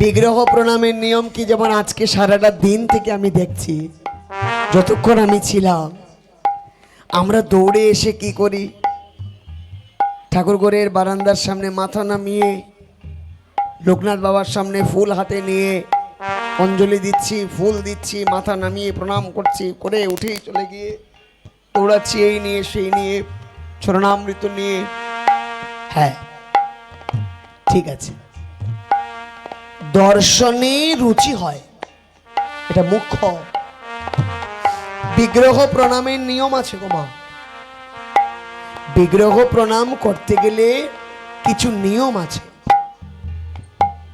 বিগ্রহ প্রণামের নিয়ম কি? যেমন আজকে সারাটা দিন থেকে আমি দেখছি, যতক্ষণ আমি ছিলাম, আমরা দৌড়ে এসে কি করি? ঠাকুরঘরের বারান্দার সামনে মাথা নামিয়ে, লোকনাথ বাবার সামনে ফুল হাতে নিয়ে অঞ্জলি দিচ্ছি, ফুল দিচ্ছি, মাথা নামিয়ে প্রণাম করছি, করে উঠেই চলে গিয়ে দৌড়াচ্ছি, এই নিয়ে, সেই নিয়ে চরণামৃত নিয়ে। হ্যাঁ ঠিক আছে। দর্শনে রুচি হয়। এটা মুখ্য। বিগ্রহ প্রণামের নিয়ম আছে গো বিগ্রহ প্রণাম করতে গেলে কিছু নিয়ম আছে।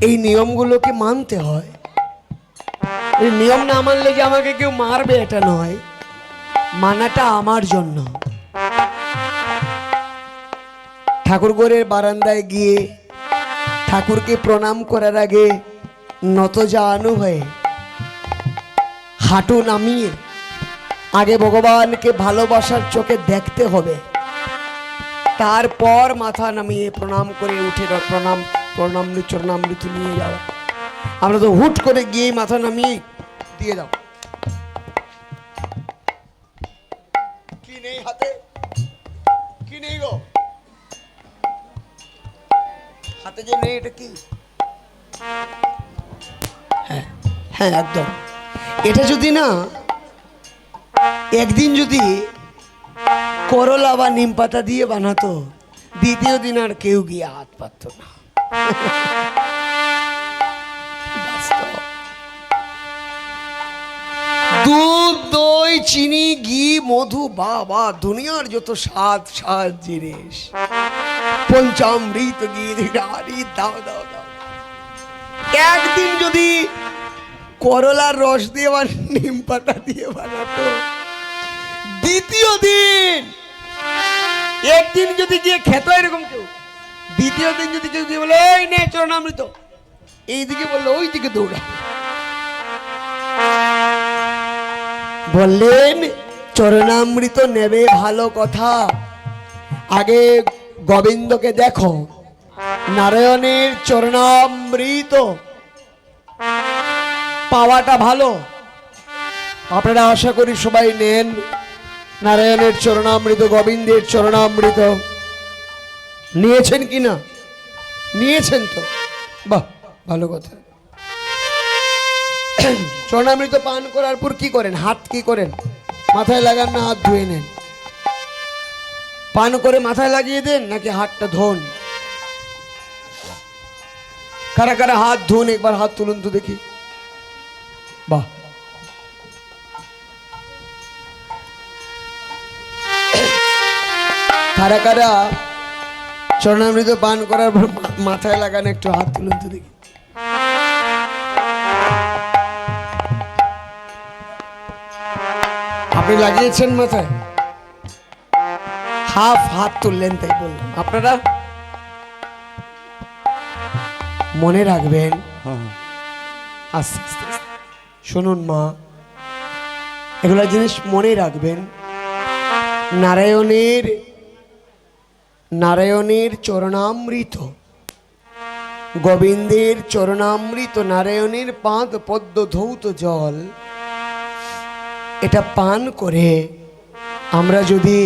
এই নিয়মগুলোকে মানতে হয়। এই নিয়ম না মানলে যে আমাকে কেউ মারবে এটা নয়। মানাটা আমার জন্য। ঠাকুরঘরের বারান্দায় গিয়ে ঠাকুরকে প্রণাম করার আগে নত জানু হয়ে। হাঁটু নামিয়ে আগে ভগবানকে ভালোবাসার চোখে দেখতে হবে। তারপর মাথা নামিয়ে প্রণাম করে উঠে প্রণাম প্রণাম চরণামৃত নিয়ে যাওয়া আমরা তো হুট করে গিয়ে মাথা নামিয়ে দিয়ে দাও। কি নেই হাতে? কি নেই গো? হাতে যে নেই এটা কি? হ্যাঁ হ্যাঁ একদম। এটা যদি না, একদিন যদি করলা বা নিম পাতা দিয়ে বানাতো, দ্বিতীয় দিন আর কেউ গিয়ে হাত পারত না। দুধ, দই, চিনি, ঘি, মধু বা বা দুনিয়ার যত স্বাদ স্বাদ জিনিস। পঞ্চামৃত দাও দাও দাও। একদিন যদি করলার রস দিয়ে বা নিম পাতা দিয়ে বানাতো, দ্বিতীয় দিন, একদিন যদি গিয়ে খেত এরকম কেউ, দ্বিতীয় দিন যদি কেউ গিয়ে বলে ওই নে চরণামৃত এইদিকে বলল ওই দিকে দৌড়া। বললেন, চরণামৃত নেবে ভালো কথা। আগে গোবিন্দকে দেখো। নারায়ণের চরণামৃত। পাওয়াটা ভালো। আপনারা আশা করি সবাই নেন নারায়ণের চরণামৃত, গোবিন্দের চরণামৃত। নিয়েছেন কি না নিয়েছেন তো। বাহ, ভালো কথা। চরণামৃত পান করার পর কি করেন? হাত কি করেন? মাথায় লাগান না, হাত ধুয়ে নেন। পান করে মাথায় লাগিয়ে দেন, নাকি হাতটা ধোন? কারা কারা হাত ধোন, একবার হাত তুলুন তো দেখি। বাহ। কারা কারা চরণামৃত পান করার পর মাথায় লাগান, একটু হাত তুলুন তো দেখি। আপনি লাগিয়েছেন মাথায়? হাফ হাত তুললেন তাই বললাম। আপনারা? মনে রাখবেন। আস্তে আস্তে আস্তে। শুনুন মা এগুলো জিনিস মনে রাখবেন। নারায়ণের নারায়ণের চরণামৃত গোবিন্দের চরণামৃত নারায়ণের পাদ পদ্ম ধৌত জল এটা পান করে আমরা যদি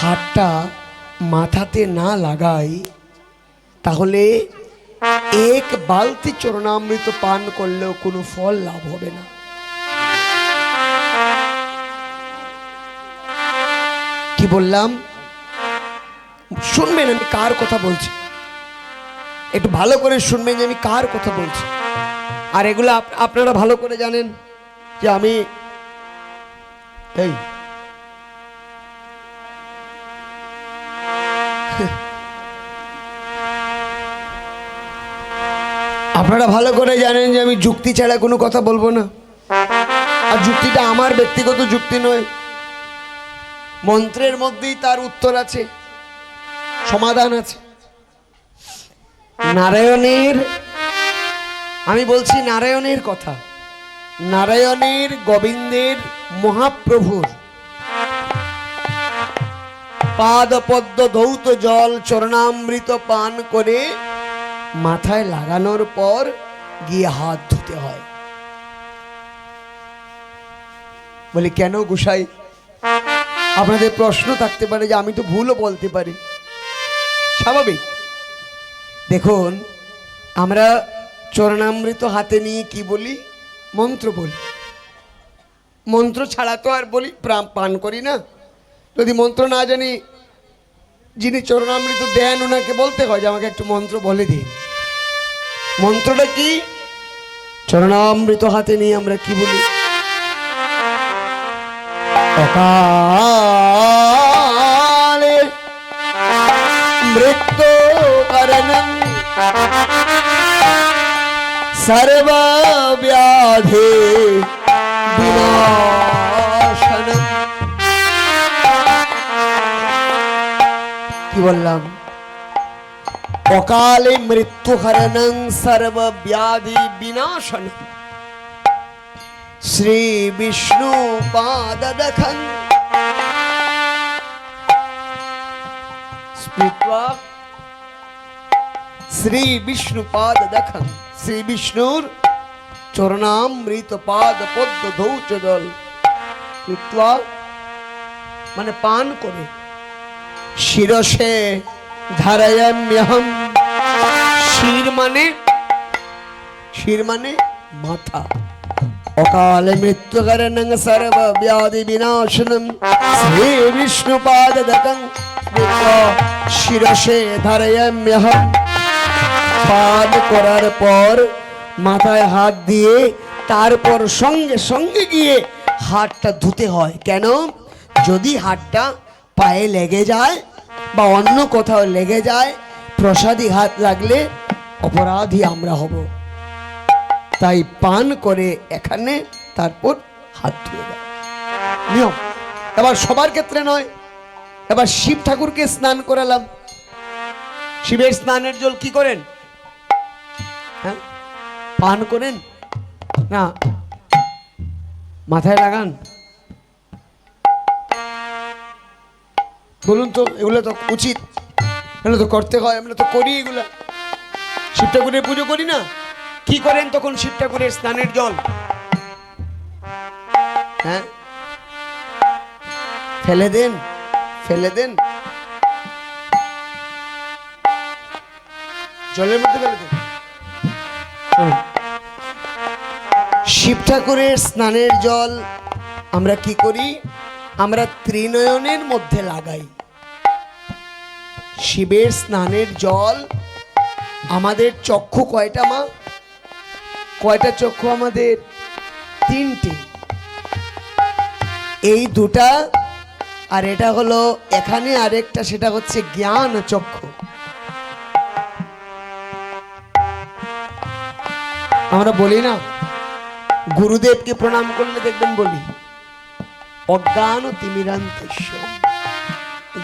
হাতটা মাথাতে না লাগাই তাহলে এক বালতি চরণামৃত পান করলেও কোনো ফল লাভ হবে না। কি বললাম? শুনবেন আমি কার কথা বলছি? একটু ভালো করে শুনবেন যে আমি কার কথা বলছি। আর এগুলো আপ- আপনারা ভালো করে জানেন যে আমি এই। আপনারা ভালো করে জানেন যে আমি যুক্তি ছাড়া কোনো কথা বলব না। আর যুক্তিটা আমার ব্যক্তিগত যুক্তি নয়। মন্ত্রের মধ্যেই তার উত্তর আছে, সমাধান আছে। নারায়ণের, আমি বলছি নারায়ণের কথা। নারায়ণের, গোবিন্দের, মহাপ্রভুর। পাদ পদ্ম ধৌত জল চরণামৃত পান করে মাথায় লাগানোর পর গিয়ে হাত ধুতে হয়। বলি, কেন গুসাই? আপনাদের প্রশ্ন থাকতে পারে যে আমি তো ভুলও বলতে পারি। স্বাভাবিক। দেখুন, আমরা চরণামৃত হাতে নিয়ে কি বলি? মন্ত্র বলি। মন্ত্র ছাড়া তো আর বলি প্রা- পান করি না। যদি মন্ত্র না জানি যিনি চরণামৃত দেন ওনাকে বলতে হয় যে আমাকে একটু মন্ত্র বলে দিন। মন্ত্রটা কি? চরণামৃত হাতে নিয়ে আমরা কি বলি? অকালে মৃত্যু করণম সর্বব্যাধি বিনাশনম বললাম, অকালে মৃত্যু হরণং সর্বব্যাধি বিনাশনম। শ্রী বিষ্ণু পাদ দেখন শ্রী বিষ্ণু পাদ দেখন শ্রী বিষ্ণুর চরণামৃত পাদ পদ্ম ধৌচ দল। মানে পান করে। শিরসে ধারায়াম্যহম। শির মানে? শির মানে মাথা। অকালে মৃত্যু করণং সর্ব ব্যাধি বিনাশনম। শ্রী বিষ্ণু পাদ দকং শিরসে ধারায়াম্যহম। পান করার পর মাথায় হাত দিয়ে তারপর সঙ্গে সঙ্গে গিয়ে হাতটা ধুতে হয়। কেন? যদি হাতটা পায়ে লেগে যায় বা অন্য কোথাও লেগে যায়, প্রসাদী হাত লাগলে অপরাধী আমরা হব। তাই পান করে এখানে তারপর হাত ধুয়ে দেয় নিয়ম। এবার সবার ক্ষেত্রে নয়, এবার শিব ঠাকুরকে স্নান করালাম। শিবের স্নানের জল কি করেন? হ্যাঁ? পান করেন? না? মাথায় লাগান? বলুন তো এগুলো তো উচিত। এগুলো তো করতে হয় আমরা তো করি এগুলো। শিব ঠাকুরের পুজো করি না? কি করেন তখন শিব ঠাকুরের স্নানের জল? হ্যাঁ? ফেলে দেন ফেলে দেন। জলের মধ্যে ফেলে দেন। শিব ঠাকুরের স্নানের জল আমরা কি করি? আমরা ত্রিনয়নের মধ্যে লাগাই। শিবের স্নানের জল। আমাদের চক্ষু কয়টা মা? কয়টা চক্ষু আমাদের? তিনটে। এই দুটা, আর এটা হলো এখানে আরেকটা, সেটা হচ্ছে জ্ঞান চক্ষু। আমরা বলি না, গুরুদেবকে প্রণাম করলে দেখবেন বলি, অজ্ঞান তিমিরান্তস্য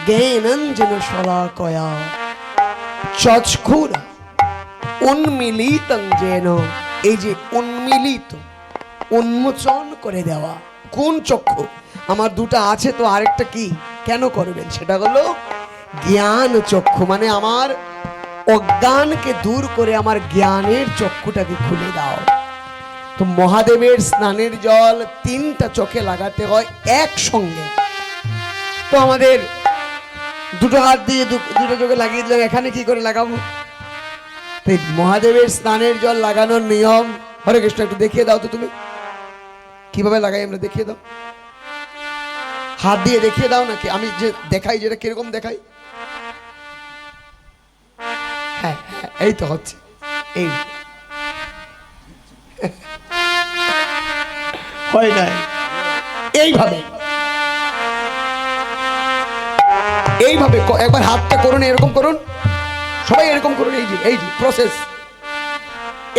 জ্ঞানঞ্জন শলাকয়া চক্ষুর উন্মিলিতং যেন, এই যে উন্মিলিত, উন্মোচন করে দেওয়া। কোন চক্ষু? আমার দুটো আছে, তো আরেকটা কি? কেন করবেন? সেটা হলো জ্ঞান চক্ষু মানে আমার অজ্ঞানকে দূর করে আমার জ্ঞানের চক্ষুটাকে খুলে দাও। তো মহাদেবের স্নানের জল তিনটা চোখে লাগাতে হয় একসঙ্গে। তো আমাদের দুটো হাত দিয়ে দুটো চোখে লাগিয়ে দিলাম এখানে কি করে লাগাবো? তো এই মহাদেবের স্নানের জল লাগানোর নিয়ম। হরে কৃষ্ণ একটু দেখিয়ে দাও তো তুমি। কীভাবে লাগাই আমরা দেখিয়ে দাও। হাত দিয়ে দেখিয়ে দাও নাকি? আমি যে দেখাই যেটা কীরকম দেখাই? হ্যাঁ হ্যাঁ, এই তো হচ্ছে। এই। হয় নাই। এইভাবে। এইভাবে একবার হাতটা করুন, এরকম করুন। সবাই এরকম করুন, এই যে এই যে প্রসেস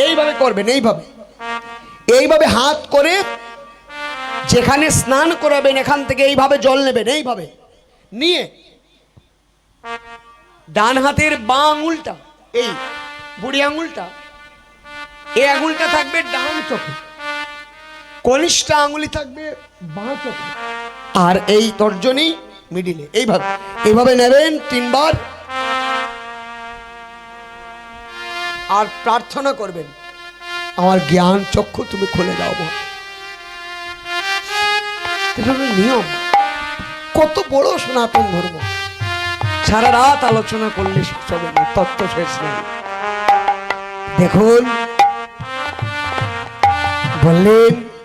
এইভাবে করবেন, এইভাবে। এইভাবে হাত করে যেখানে স্নান করাবেন, এখান থেকে এইভাবে জল নেবেন, এইভাবে। নিয়ে ডান হাতের বাঁ আঙুলটা, এই বুড়ি আঙুলটা এই আঙুলটা থাকবে ডান চোখে। কনিষ্ঠ আঙুলি থাকবে বাঁ চোখে। আর এই তর্জনী মিডিলে। এইভাবে। এইভাবে নেবেন তিনবার। আর প্রার্থনা করবেন, আমার জ্ঞান চক্ষু তুমি খুলে দাও নিয়ম। কত বড় সনাতন ধর্ম। সারা রাত আলোচনা করলে হবে না তত্ত্ব শেষ নেই। দেখুন, বললেন